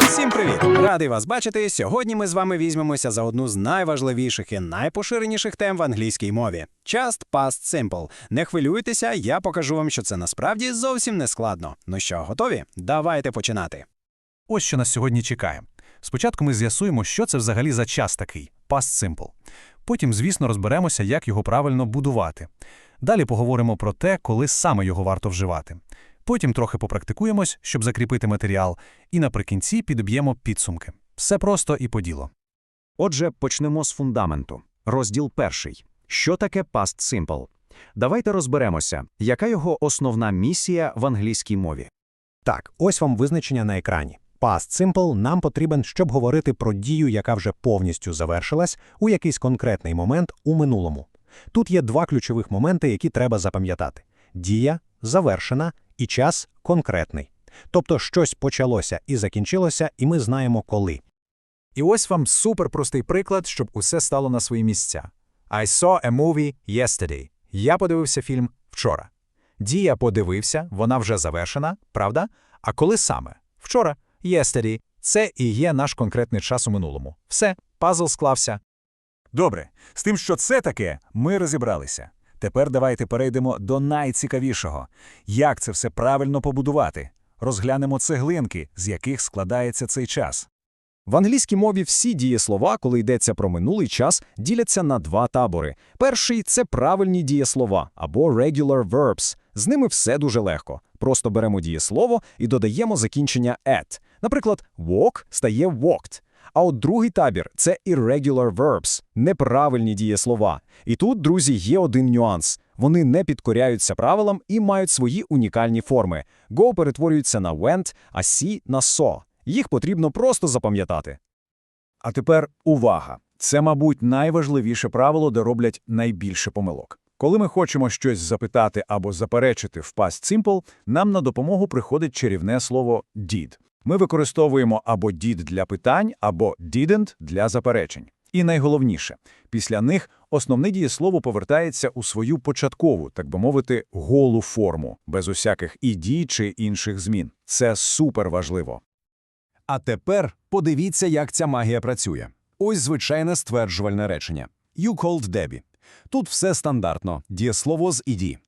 Всім привіт! Радий вас бачити. Сьогодні ми з вами візьмемося за одну з найважливіших і найпоширеніших тем в англійській мові Just Past Simple. Не хвилюйтеся, я покажу вам, що це насправді зовсім не складно. Ну що, готові? Давайте починати. Ось що нас сьогодні чекає. Спочатку ми з'ясуємо, що це взагалі за час такий past simple. Потім, звісно, розберемося, як його правильно будувати. Далі поговоримо про те, коли саме його варто вживати. Потім трохи попрактикуємось, щоб закріпити матеріал, і наприкінці підоб'ємо підсумки. Все просто і по ділу. Отже, почнемо з фундаменту. Розділ перший. Що таке past simple? Давайте розберемося, яка його основна місія в англійській мові. Так, ось вам визначення на екрані. Past Simple нам потрібен, щоб говорити про дію, яка вже повністю завершилась у якийсь конкретний момент у минулому. Тут є два ключових моменти, які треба запам'ятати: дія завершена і час конкретний. Тобто щось почалося і закінчилося, і ми знаємо коли. І ось вам суперпростий приклад, щоб усе стало на свої місця. I saw a movie yesterday. Я подивився фільм вчора. Дія подивився, вона вже завершена, правда? А коли саме? Вчора. Yesterday. Це і є наш конкретний час у минулому. Все, пазл склався. Добре, з тим, що це таке, ми розібралися. Тепер давайте перейдемо до найцікавішого. Як це все правильно побудувати? Розглянемо цеглинки, з яких складається цей час. В англійській мові всі дієслова, коли йдеться про минулий час, діляться на два табори. Перший це правильні дієслова або regular verbs. З ними все дуже легко. Просто беремо дієслово і додаємо закінчення at. Наприклад, walk стає walked. А от другий табір це irregular verbs, неправильні дієслова. І тут, друзі, є один нюанс. Вони не підкоряються правилам і мають свої унікальні форми. Go перетворюється на went, а see – на saw. Їх потрібно просто запам'ятати. А тепер увага! Це, мабуть, найважливіше правило, де роблять найбільше помилок. Коли ми хочемо щось запитати або заперечити в past simple, нам на допомогу приходить чарівне слово did. Ми використовуємо або did для питань, або didn't для заперечень. І найголовніше, після них основне дієслово повертається у свою початкову, так би мовити, голу форму, без усяких «іді» чи інших змін. Це супер важливо. А тепер подивіться, як ця магія працює. Ось звичайне стверджувальне речення. You called Debbie. Тут все стандартно, дієслово з «ed».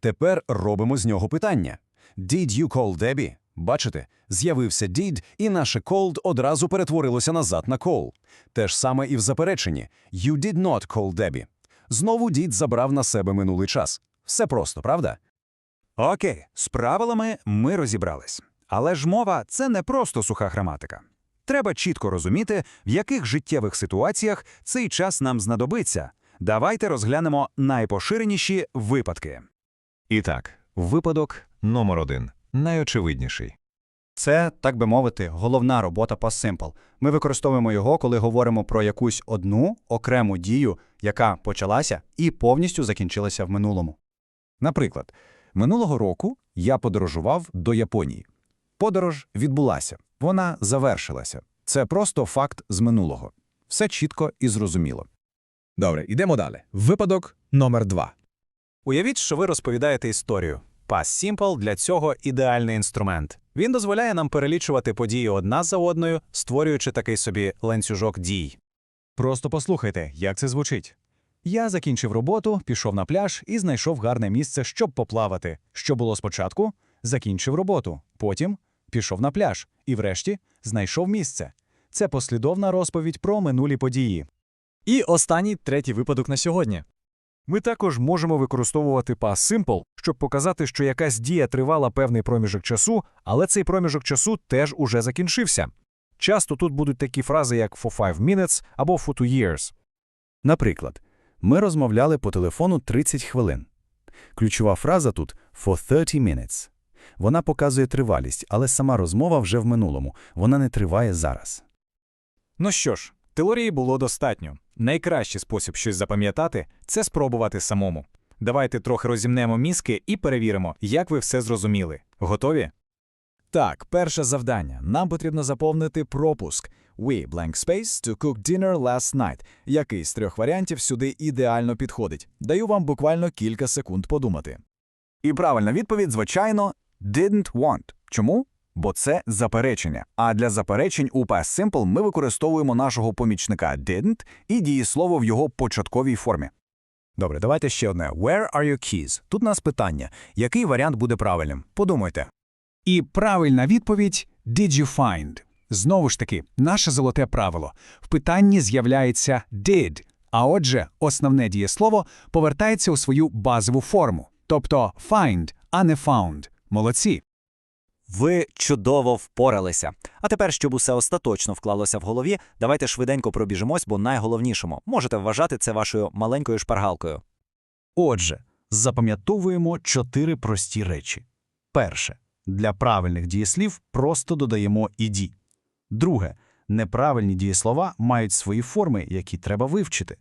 Тепер робимо з нього питання. Did you call Debbie? Бачите, з'явився did, і наше called одразу перетворилося назад на call. Те ж саме і в запереченні. You did not call Debbie. Знову did забрав на себе минулий час. Все просто, правда? Окей, з правилами ми розібрались. Але ж мова це не просто суха граматика. Треба чітко розуміти, в яких життєвих ситуаціях цей час нам знадобиться. Давайте розглянемо найпоширеніші випадки. І так, випадок номер один найочевидніший. Це, так би мовити, головна робота Past Simple. Ми використовуємо його, коли говоримо про якусь одну окрему дію, яка почалася і повністю закінчилася в минулому. Наприклад, минулого року я подорожував до Японії. Подорож відбулася, вона завершилася. Це просто факт з минулого. Все чітко і зрозуміло. Добре, йдемо далі. Випадок номер два. Уявіть, що ви розповідаєте історію. Past Simple для цього ідеальний інструмент. Він дозволяє нам перелічувати події одна за одною, створюючи такий собі ланцюжок дій. Просто послухайте, як це звучить. Я закінчив роботу, пішов на пляж і знайшов гарне місце, щоб поплавати. Що було спочатку? Закінчив роботу, потім пішов на пляж і, врешті, знайшов місце. Це послідовна розповідь про минулі події. І останній третій випадок на сьогодні. Ми також можемо використовувати past simple, щоб показати, що якась дія тривала певний проміжок часу, але цей проміжок часу теж уже закінчився. Часто тут будуть такі фрази, як for five minutes або for two years. Наприклад, ми розмовляли по телефону 30 хвилин. Ключова фраза тут for 30 minutes. Вона показує тривалість, але сама розмова вже в минулому, вона не триває зараз. Ну що ж, теорії було достатньо. Найкращий спосіб щось запам'ятати це спробувати самому. Давайте трохи розімнемо мізки і перевіримо, як ви все зрозуміли. Готові? Так, перше завдання. Нам потрібно заповнити пропуск. We blank space to cook dinner last night. Який з трьох варіантів сюди ідеально підходить? Даю вам буквально кілька секунд подумати. І правильна відповідь, звичайно, didn't want. Чому? Бо це заперечення. А для заперечень у past simple ми використовуємо нашого помічника didn't і дієслово в його початковій формі. Добре, давайте ще одне. Where are your keys? Тут у нас питання. Який варіант буде правильним? Подумайте. І правильна відповідь «Did you find?». Знову ж таки, наше золоте правило. В питанні з'являється «did», а отже, основне дієслово повертається у свою базову форму, тобто «find», а не «found». Молодці! Ви чудово впоралися. А тепер, щоб усе остаточно вклалося в голові, давайте швиденько пробіжимось, бо найголовнішому можете вважати це вашою маленькою шпаргалкою. Отже, запам'ятовуємо чотири прості речі. Перше. Для правильних дієслів просто додаємо «іді». Друге. Неправильні дієслова мають свої форми, які треба вивчити.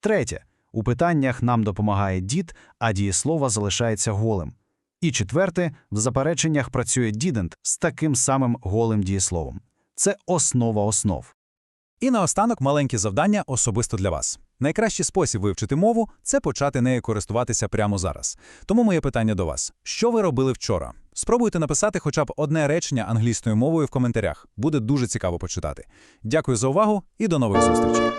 Третє. У питаннях нам допомагає дід, а дієслово залишається голим. І четверте, в запереченнях працює didn't з таким самим голим дієсловом. Це основа основ. І наостанок маленьке завдання особисто для вас. Найкращий спосіб вивчити мову це почати нею користуватися прямо зараз. Тому моє питання до вас: що ви робили вчора? Спробуйте написати хоча б одне речення англійською мовою в коментарях. Буде дуже цікаво почитати. Дякую за увагу і до нових зустрічей.